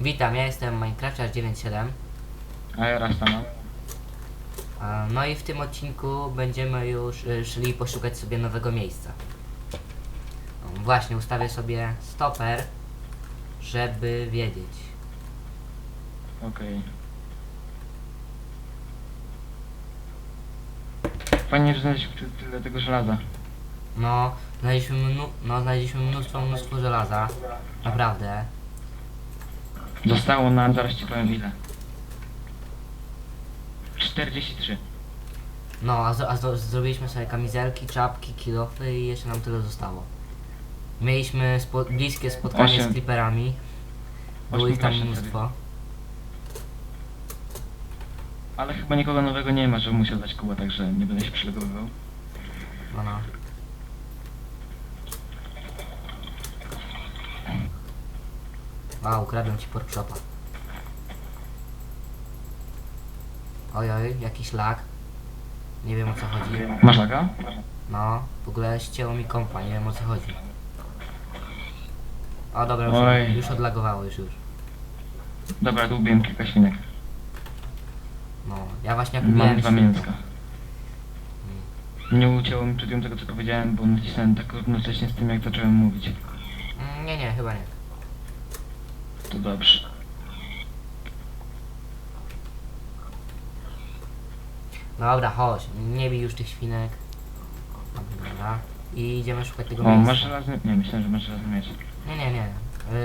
Witam, ja jestem Minecrafciarz97. A ja raz tam mam. a, No i w tym odcinku będziemy już y, szli poszukać sobie nowego miejsca. No, Właśnie, ustawię sobie stoper, żeby wiedzieć. Okej. Fajnie, że znaleźliśmy ty- tyle tego żelaza. No, znaleźliśmy, mnu no, znaleźliśmy mnóstwo, mnóstwo żelaza. Naprawdę. Zostało nam, zaraz ci powiem ile. 43. No, a, a zrobiliśmy sobie kamizelki, czapki, kilofy i jeszcze nam tyle zostało. Mieliśmy spo bliskie spotkanie Osiem. z creeperami. Było Osiem ich tam mnóstwo. Ale chyba nikogo nowego nie ma, że musiał dać Kuba, także nie będę się przylegowywał. No, no. A, ukradłem ci porkshopa. Oj, oj, jakiś lag. Nie wiem o co chodzi. Masz laga? No, w ogóle ścięło mi kompa, nie wiem o co chodzi. O, dobra, Oj. już, już odlagowało, już, już. Dobra, tu ubiłem kilka świnek. No, ja właśnie jak Mam dwa mięska. Nie ucięło mi przed tym tego, co powiedziałem, bo nacisnąłem tak równocześnie z tym, jak zacząłem mówić. Mm, Nie, nie, chyba nie. To dobrze. Dobra, chodź, nie bij już tych świnek. Dobra. I idziemy szukać tego O, miejsca. masz żelazny... Nie, myślałem, że masz żelazny miecz. Nie, nie, nie.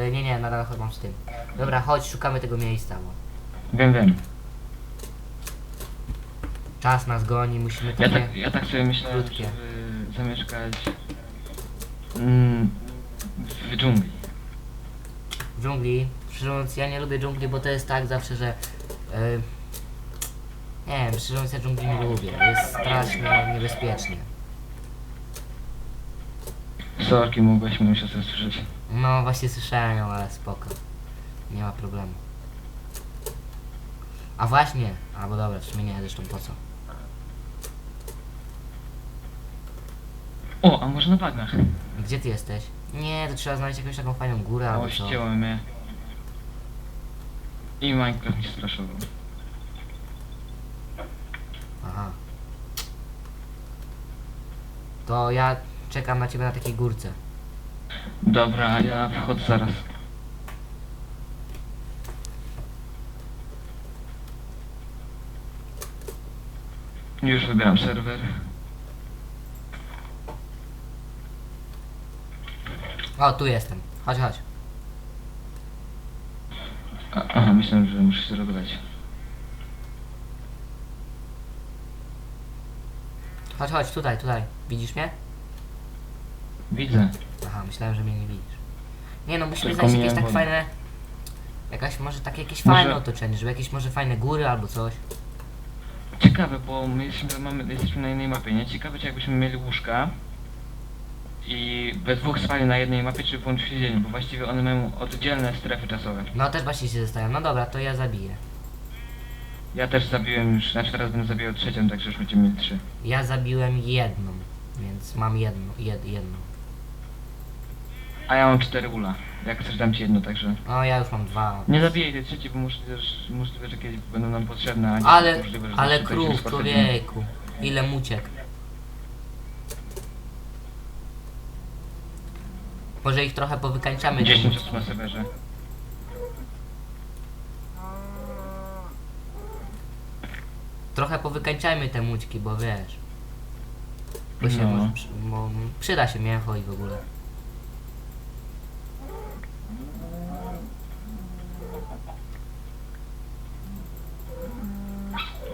Yy, nie, nie, nadal chodź z tym. Dobra, chodź, szukamy tego miejsca, bo Wiem, wiem. czas nas goni, musimy Ja takie... tak, ja tak sobie myślałem, krótkie. żeby zamieszkać mm, w dżungli. Dżungli. Szczerze mówiąc, ja nie lubię dżungli, bo to jest tak zawsze, że... Yy, nie wiem, szczerze mówiąc, ja dżungli nie lubię. Jest strasznie niebezpiecznie. Sorki, mogłeś moją siostrę słyszeć. No, właśnie słyszałem ją, ale spoko. Nie ma problemu. A właśnie, albo dobra, w sumie nie, zresztą po co. O, a może na bagnach? Gdzie ty jesteś? Nie, to trzeba znaleźć jakąś taką fajną górę albo O, co. ścięło mnie. I Minecraft mnie straszował. Aha. To ja czekam na ciebie na takiej górce. Dobra, ja wchodzę zaraz. Już wybieram serwer. O, tu jestem. Chodź, chodź. A, aha, myślałem, że muszę się logować. Chodź, chodź, tutaj, tutaj. Widzisz mnie? Widzę. Aha, myślałem, że mnie nie widzisz. Nie no, musimy Tylko znaleźć jakieś tak wodę. fajne... Jakaś, może takie jakieś Może- fajne otoczenie, żeby jakieś może fajne góry albo coś. Ciekawe, bo my jesteśmy, mamy, jesteśmy na jednej mapie, nie? Ciekawe, czy jakbyśmy mieli łóżka i we dwóch spali na jednej mapie, czy włączyć siedzenie, bo właściwie one mają oddzielne strefy czasowe. No też właśnie się zastanawiam. No dobra, to ja zabiję. Ja też zabiłem już, znaczy teraz będę zabijał trzecią, także już będziemy mieli trzy. Ja zabiłem jedną, więc mam jedną, jed, jedną. A ja mam cztery ula. Jak chcesz dam ci jedno, także... No ja już mam dwa. Nie zabijaj tej trzeciej, bo możliwe, że, możliwe, że kiedyś będą nam potrzebne, a nie Ale, możliwe, że ale tutaj się krów, człowieku. Ile muciek. Może ich trochę powykańczamy. te 10 mućki. osób na serwerze. Trochę powykańczajmy te mućki, bo wiesz. Bo się No. może, przy- bo przyda się mięcho i w ogóle.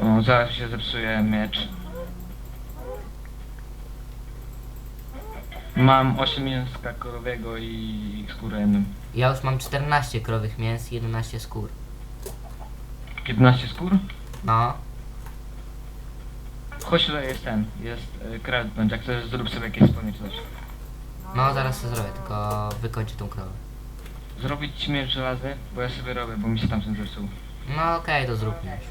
O, zaraz się zepsuje miecz. Mam 8 mięska korowego i skórę jedną. Ja już mam 14 krowych mięs i 11 skór. 11 skór? No, Chodź tutaj jest ten, jest y, craftband, jak chcesz zrób sobie jakieś wspomnieć coś. no zaraz to zrobię, tylko wykończę tą krowę. Zrobić ci miecz żelazy, bo ja sobie robię, bo mi się tamten zepsuł. No okej, to zróbmy już.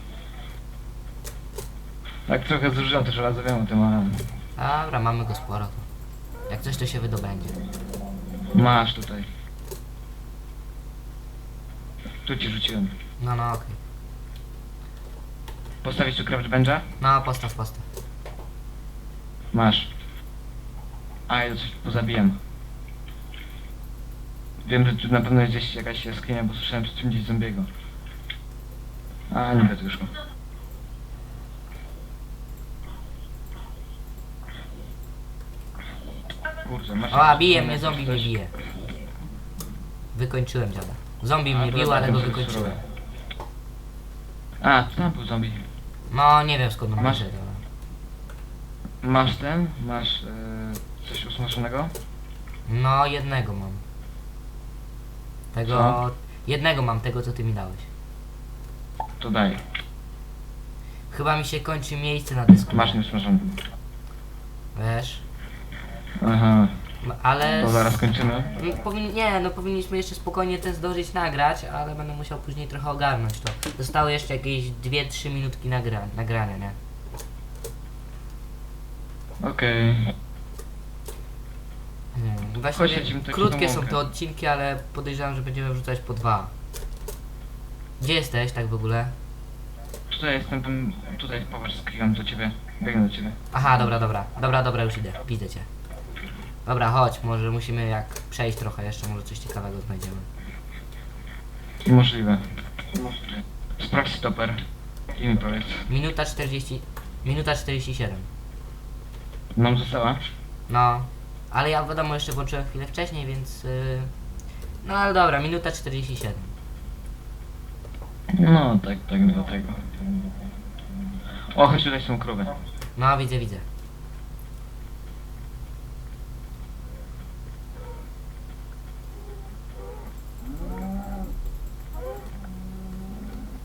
Tak trochę zużyłem to żelazo, wiem o tym, ale... Dobra, mamy go sporo tu. Jak coś to się wydobędzie. Masz tutaj. Tu ci rzuciłem. No, no, okej. Postawić tu craft bencha? No, postaw, postaw. Masz. A, ja coś pozabijam. Wiem, że tu na pewno jest gdzieś jakaś jaskinia, bo słyszałem przy tym gdzieś zombiego. A, nie wiedzę już go. Kurczę, masz... O, bije mnie, zombie mnie bije. Wykończyłem dziada. Zombie A, mnie bił, ale go wykończyłem. A, tu tam był zombie. No, nie wiem skąd on Masz- ale- Masz ten? Masz e, coś usmażonego? No, jednego mam. Tego... Co? Jednego mam, tego co ty mi dałeś. To daj. Chyba mi się kończy miejsce na dysku. Masz nieusmażony. Wiesz? Aha, No, Ale... to zaraz kończymy. Powin... Nie, no powinniśmy jeszcze spokojnie ten zdążyć nagrać, ale będę musiał później trochę ogarnąć to. Zostały jeszcze jakieś 2-3 minutki nagra... nagrania, nie? Okej. Hmm. Właśnie Chodź, lecimy krótkie są te odcinki, ale podejrzewam, że będziemy wrzucać po dwa. Gdzie jesteś tak w ogóle? Tutaj jestem, tam- tutaj popatrz, sklikam do ciebie. Biegnę do ciebie. Aha, dobra, dobra. Dobra, dobra, już idę. Widzę cię. Dobra, chodź, może musimy jak przejść trochę jeszcze, może coś ciekawego znajdziemy. Możliwe. Sprawdź stoper. I mi powiedz. Minuta 40... Minuta 47. Nam została? No, ale ja wiadomo jeszcze włączyłem chwilę wcześniej, więc... Yy... No ale dobra, minuta 47. No, tak, tak, do tego. O, chodź tutaj są krowy. No, widzę, widzę.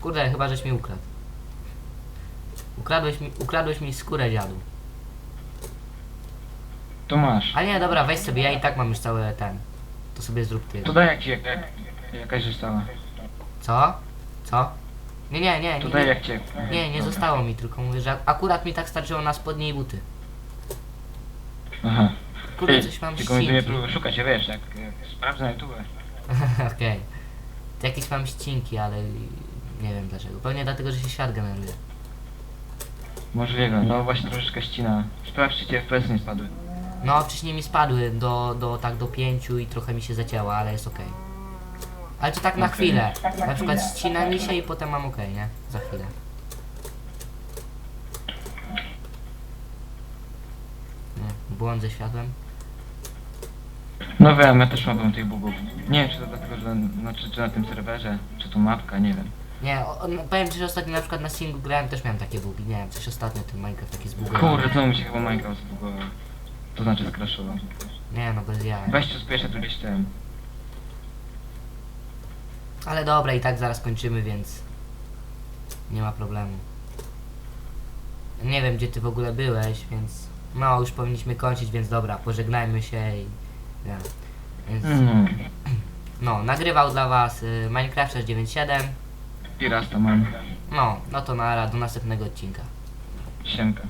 Kurde, chyba żeś mi ukradł. Ukradłeś mi, ukradłeś mi skórę dziadu. To masz. Ale nie, dobra, weź sobie, ja i tak mam już cały ten. To sobie zrób ty. To daj jak jak, jak, jakaś została. Co? Co? Nie, nie, nie, To nie, daj nie, jak cię. nie, nie Dobra. zostało mi, tylko mówię, że akurat mi tak starczyło na spodnie i buty. Aha. Kurde, coś mam Tylko tu ścinki. próbuj szukać, ja wiesz, jak, jak sprawdzę na YouTube. Okej. To jakieś mam ścinki, ale dlaczego. Pewnie dlatego, że się świat generuje. Możliwe, no właśnie troszeczkę ścina. Sprawdź, czy ci FPS nie spadły. No, wcześniej mi spadły do, do tak do pięciu i trochę mi się zacięła, ale jest okej. Ale to tak na Okej. chwilę. Na przykład ścina mi się i potem mam okej, nie? Za chwilę. Nie, błąd ze światłem. No wiem, ja też mam tych bugów. Nie wiem, czy to dlatego, że znaczy, czy na tym serwerze, czy to mapka, nie wiem. Nie, o, o, powiem ci, że ostatnio na przykład na single grałem też miałem takie bugi. Nie wiem, coś ostatnio ten Minecraft taki zbugowany. Kurde, znowu mi się chyba Minecraft zbugował. To znaczy skraszował. Nie no, bez jaj. Weź tu spieszę tu gdzieś ten. Ale dobra, i tak zaraz kończymy, więc nie ma problemu. Nie wiem, gdzie ty w ogóle byłeś, więc no, już powinniśmy kończyć, więc dobra, pożegnajmy się i nie. Więc, Mm. no, nagrywał dla was y, Minecraft 697. Pirasta mam. No, no to nara, do następnego odcinka. Siemka.